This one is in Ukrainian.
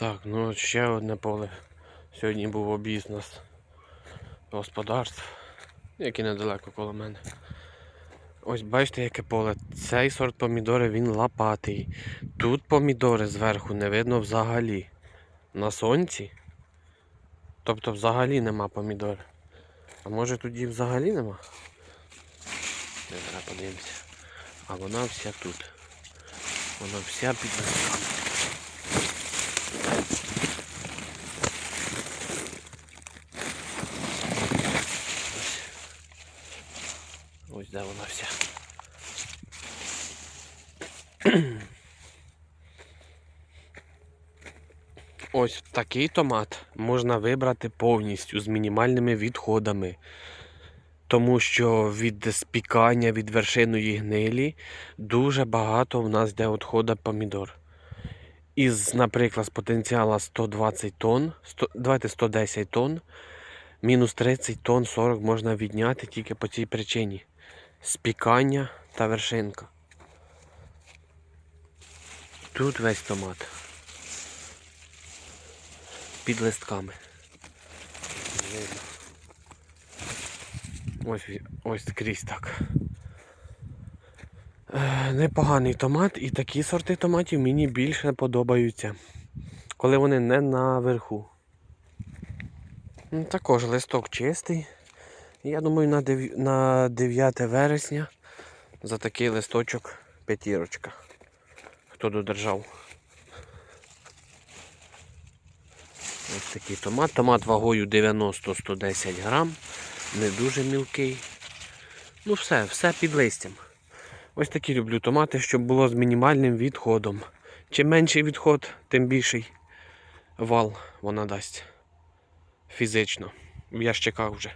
Так, ну ще одне поле. Сьогодні був об'їзд нас господарств, які недалеко коло мене. Ось бачите, яке поле. Цей сорт помідори він лопатий. Тут помідори зверху не видно взагалі. На сонці. Тобто взагалі нема помідор. А може тоді взагалі нема? Не зараз подивимося. А вона вся тут. Вона вся під листками. Де вона вся. Ось такий томат можна вибрати повністю з мінімальними відходами. Тому що від спікання, від вершиної гнилі дуже багато в нас йде відходу помідор. Із, наприклад, з потенціала 120 тонн, 100, давайте 110 тонн, мінус 30 тонн 40 можна відняти тільки по цій причині. Спікання та вершинка. Тут весь томат. Під листками. Ось, ось крізь так. Е, Непоганий томат і такі сорти томатів мені більше подобаються. Коли вони не наверху. Також листок чистий. Я думаю, на, дев... на 9 вересня за такий листочок п'ятірочка. Хто додержав. Ось такий томат. Томат вагою 90-110 грам. Не дуже мілкий. Ну все, все під листям. Ось такі люблю томати, щоб було з мінімальним відходом. Чим менший відход, тим більший вал вона дасть. Фізично. В ящиках вже.